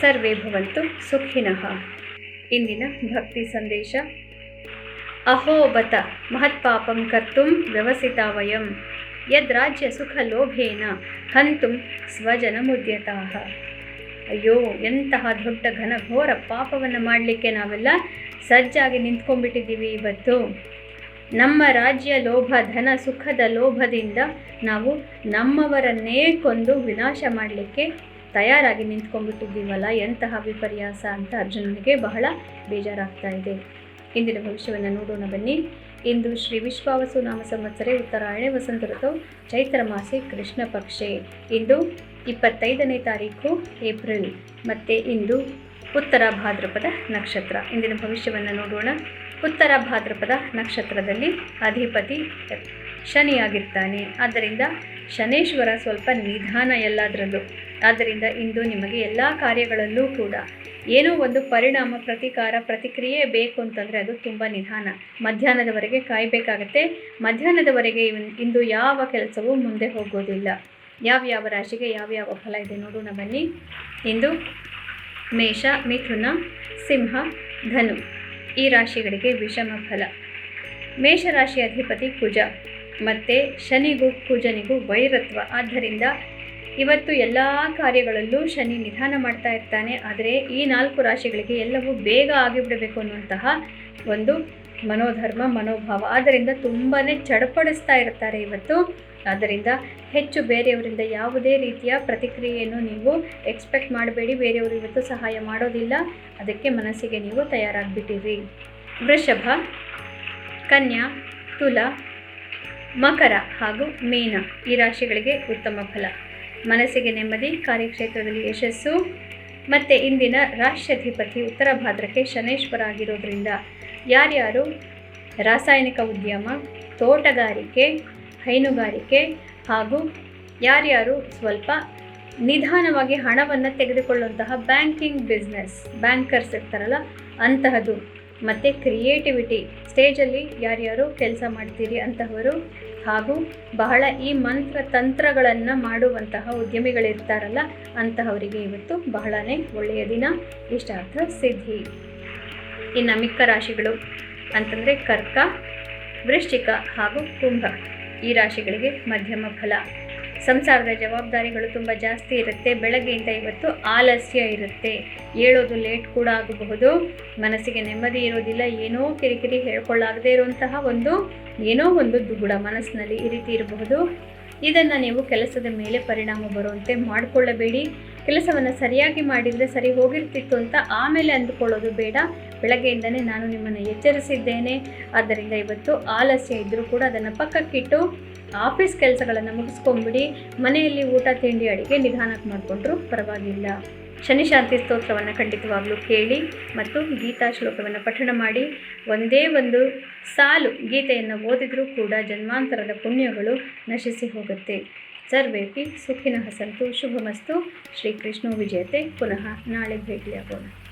ಸರ್ವೇ ಭವಂತು ಸುಖಿನಃ. ಇಂದಿನ ಭಕ್ತಿ ಸಂದೇಶ ಅಹೋಬತ ಮಹತ್ಪಾಪಂ ಕರ್ತುಂ ವ್ಯವಸಿತ ವಯಂ ಯದ್ರಾಜ್ಯ ಸುಖ ಲೋಭೇನ ಹಂತು ಸ್ವಜನ ಮುದ್ಯತಾಹ ಅಯ್ಯೋ, ಎಂತಹ ದೊಡ್ಡ ಘನಘೋರ ಪಾಪವನ್ನು ಮಾಡಲಿಕ್ಕೆ ನಾವೆಲ್ಲ ಸಜ್ಜಾಗಿ ನಿಂತ್ಕೊಂಡ್ಬಿಟ್ಟಿದ್ದೀವಿ ಇವತ್ತು. ನಮ್ಮ ರಾಜ್ಯ ಲೋಭ, ಧನ ಸುಖದ ಲೋಭದಿಂದ ನಾವು ನಮ್ಮವರನ್ನೇ ಕೊಂದು ವಿನಾಶ ಮಾಡಲಿಕ್ಕೆ ತಯಾರಾಗಿ ನಿಂತ್ಕೊಂಡ್ಬಿಟ್ಟಿದ್ದೀವಲ್ಲ, ಎಂತಹ ವಿಪರ್ಯಾಸ ಅಂತ ಅರ್ಜುನನಿಗೆ ಬಹಳ ಬೇಜಾರಾಗ್ತಾ ಇದೆ. ಇಂದಿನ ಭವಿಷ್ಯವನ್ನು ನೋಡೋಣ ಬನ್ನಿ. ಇಂದು ಶ್ರೀ ವಿಶ್ವಾವಸು ನಾಮ ಸಂವತ್ಸರೆ ಉತ್ತರಾಯಣ, ವಸಂತ ಋತು, ಚೈತ್ರ ಮಾಸೆ, ಕೃಷ್ಣ ಪಕ್ಷೆ. ಇಂದು ಇಪ್ಪತ್ತೈದನೇ ತಾರೀಕು, ಏಪ್ರಿಲ್. ಮತ್ತು ಇಂದು ಉತ್ತರ ಭಾದ್ರಪದ ನಕ್ಷತ್ರ. ಇಂದಿನ ಭವಿಷ್ಯವನ್ನು ನೋಡೋಣ. ಉತ್ತರ ಭಾದ್ರಪದ ನಕ್ಷತ್ರದಲ್ಲಿ ಅಧಿಪತಿ ಶನಿಯಾಗಿರ್ತಾನೆ. ಆದ್ದರಿಂದ ಶನೇಶ್ವರ ಸ್ವಲ್ಪ ನಿಧಾನ ಎಲ್ಲದರಲ್ಲೂ. ಆದ್ದರಿಂದ ಇಂದು ನಿಮಗೆ ಎಲ್ಲ ಕಾರ್ಯಗಳಲ್ಲೂ ಕೂಡ ಏನೋ ಒಂದು ಪರಿಣಾಮ, ಪ್ರತಿಕಾರ, ಪ್ರತಿಕ್ರಿಯೆ ಬೇಕು ಅಂತಂದರೆ ಅದು ತುಂಬ ನಿಧಾನ. ಮಧ್ಯಾಹ್ನದವರೆಗೆ ಕಾಯಬೇಕಾಗತ್ತೆ. ಮಧ್ಯಾಹ್ನದವರೆಗೆ ಇಂದು ಯಾವ ಕೆಲಸವೂ ಮುಂದೆ ಹೋಗೋದಿಲ್ಲ. ಯಾವ್ಯಾವ ಯಾವ ರಾಶಿಗೆ ಯಾವ್ಯಾವ ಯಾವ ಫಲ ಇದೆ ನೋಡೋಣ ಬನ್ನಿ. ಇಂದು ಮೇಷ, ಮಿಥುನ, ಸಿಂಹ, ಧನು ಈ ರಾಶಿಗಳಿಗೆ ವಿಷಮ ಫಲ. ಮೇಷರಾಶಿ ಅಧಿಪತಿ ಕುಜ. ಮತ್ತು ಶನಿಗೂ ಕುಜನಿಗೂ ವೈರತ್ವ. ಆದ್ದರಿಂದ ಇವತ್ತು ಎಲ್ಲ ಕಾರ್ಯಗಳಲ್ಲೂ ಶನಿ ನಿಧಾನ ಮಾಡ್ತಾ ಇರ್ತಾನೆ. ಆದರೆ ಈ ನಾಲ್ಕು ರಾಶಿಗಳಿಗೆ ಎಲ್ಲವೂ ಬೇಗ ಆಗಿಬಿಡಬೇಕು ಅನ್ನುವಂತಹ ಒಂದು ಮನೋಧರ್ಮ, ಮನೋಭಾವ ಆದ್ದರಿಂದ ತುಂಬಾ ಚಡಪಡಿಸ್ತಾ ಇರ್ತಾರೆ ಇವತ್ತು. ಆದ್ದರಿಂದ ಹೆಚ್ಚು ಬೇರೆಯವರಿಂದ ಯಾವುದೇ ರೀತಿಯ ಪ್ರತಿಕ್ರಿಯೆಯನ್ನು ನೀವು ಎಕ್ಸ್ಪೆಕ್ಟ್ ಮಾಡಬೇಡಿ. ಬೇರೆಯವರು ಇವತ್ತು ಸಹಾಯ ಮಾಡೋದಿಲ್ಲ. ಅದಕ್ಕೆ ಮನಸ್ಸಿಗೆ ನೀವು ತಯಾರಾಗಿಬಿಟ್ಟಿರಿ. ವೃಷಭ, ಕನ್ಯಾ, ತುಲ ಮಕರ ಹಾಗೂ ಮೀನ ಈ ರಾಶಿಗಳಿಗೆ ಉತ್ತಮ ಫಲ. ಮನಸ್ಸಿಗೆ ನೆಮ್ಮದಿ, ಕಾರ್ಯಕ್ಷೇತ್ರದಲ್ಲಿ ಯಶಸ್ಸು ಮತ್ತು ಇಂದಿನ ರಾಷ್ಟ್ರಾಧಿಪತಿ ಉತ್ತರ ಭಾದ್ರಕ್ಕೆ ಶನೇಶ್ವರ ಆಗಿರೋದ್ರಿಂದ ಯಾರ್ಯಾರು ರಾಸಾಯನಿಕ ಉದ್ಯಮ, ತೋಟಗಾರಿಕೆ, ಹೈನುಗಾರಿಕೆ ಹಾಗೂ ಯಾರ್ಯಾರು ಸ್ವಲ್ಪ ನಿಧಾನವಾಗಿ ಹಣವನ್ನು ತೆಗೆದುಕೊಳ್ಳುವಂತಹ ಬ್ಯಾಂಕಿಂಗ್ ಬಿಸ್ನೆಸ್, ಬ್ಯಾಂಕರ್ಸ್ ಇರ್ತಾರಲ್ಲ, ಅಂತಹದ್ದು ಮತ್ತು ಕ್ರಿಯೇಟಿವಿಟಿ ಸ್ಟೇಜಲ್ಲಿ ಯಾರ್ಯಾರು ಕೆಲಸ ಮಾಡ್ತೀರಿ ಅಂತಹವರು ಹಾಗೂ ಬಹಳ ಈ ಮಂತ್ರ ತಂತ್ರಗಳನ್ನು ಮಾಡುವಂತಹ ಉದ್ಯಮಿಗಳಿರ್ತಾರಲ್ಲ ಅಂತಹವರಿಗೆ ಇವತ್ತು ಬಹಳನೇ ಒಳ್ಳೆಯ ದಿನ. ಇಷ್ಟಾರ್ಥ ಸಿದ್ಧಿ. ಇನ್ನು ಮಿಕ್ಕ ರಾಶಿಗಳು ಅಂತಂದರೆ ಕರ್ಕ, ವೃಶ್ಚಿಕ ಹಾಗೂ ಕುಂಭ. ಈ ರಾಶಿಗಳಿಗೆ ಮಧ್ಯಮ ಫಲ. ಸಂಸಾರದ ಜವಾಬ್ದಾರಿಗಳು ತುಂಬ ಜಾಸ್ತಿ ಇರುತ್ತೆ. ಬೆಳಗ್ಗೆಯಿಂದ ಇವತ್ತು ಆಲಸ್ಯ ಇರುತ್ತೆ. ಏಳೋದು ಲೇಟ್ ಕೂಡ ಆಗಬಹುದು. ಮನಸ್ಸಿಗೆ ನೆಮ್ಮದಿ ಇರೋದಿಲ್ಲ. ಏನೋ ಕಿರಿಕಿರಿ ಹೇಳ್ಕೊಳ್ಳಾಗದೇ ಇರುವಂತಹ ಒಂದು, ಏನೋ ಒಂದು ದುಗುಡ ಮನಸ್ಸಿನಲ್ಲಿ ಈ ರೀತಿ ಇರಬಹುದು. ಇದನ್ನು ನೀವು ಕೆಲಸದ ಮೇಲೆ ಪರಿಣಾಮ ಬರುವಂತೆ ಮಾಡಿಕೊಳ್ಳಬೇಡಿ. ಕೆಲಸವನ್ನು ಸರಿಯಾಗಿ ಮಾಡಿದರೆ ಸರಿ ಹೋಗಿರ್ತಿತ್ತು ಅಂತ ಆಮೇಲೆ ಅಂದುಕೊಳ್ಳೋದು ಬೇಡ. ಬೆಳಗ್ಗೆಯಿಂದನೇ ನಾನು ನಿಮ್ಮನ್ನು ಎಚ್ಚರಿಸಿದ್ದೇನೆ. ಆದ್ದರಿಂದ ಇವತ್ತು ಆಲಸ್ಯ ಇದ್ದರೂ ಕೂಡ ಅದನ್ನು ಪಕ್ಕಕ್ಕಿಟ್ಟು ಆಫೀಸ್ ಕೆಲಸಗಳನ್ನು ಮುಗಿಸ್ಕೊಂಬಿಡಿ, ಮನೆಯಲ್ಲಿ ಊಟ, ತಿಂಡಿ, ಅಡಿಗೆ ನಿಧಾನಕ್ಕೆ ಮಾಡಿಕೊಂಡ್ರೂ ಪರವಾಗಿಲ್ಲ. ಶನಿಶಾಂತಿ ಸ್ತೋತ್ರವನ್ನು ಖಂಡಿತವಾಗಲೂ ಕೇಳಿ ಮತ್ತು ಗೀತಾ ಶ್ಲೋಕವನ್ನು ಪಠಣ ಮಾಡಿ. ಒಂದೇ ಒಂದು ಸಾಲು ಗೀತೆಯನ್ನು ಓದಿದರೂ ಕೂಡ ಜನ್ಮಾಂತರದ ಪುಣ್ಯಗಳು ನಶಿಸಿ ಹೋಗುತ್ತೆ. ಸರ್ವೇಪಿ ಸುಖಿನ ಹಸಂತು ಶುಭಮಸ್ತು. ಶ್ರೀಕೃಷ್ಣ ವಿಜಯತೆ. ಪುನಃ ನಾಳೆ ಭೇಟಿಯಾಗೋಣ.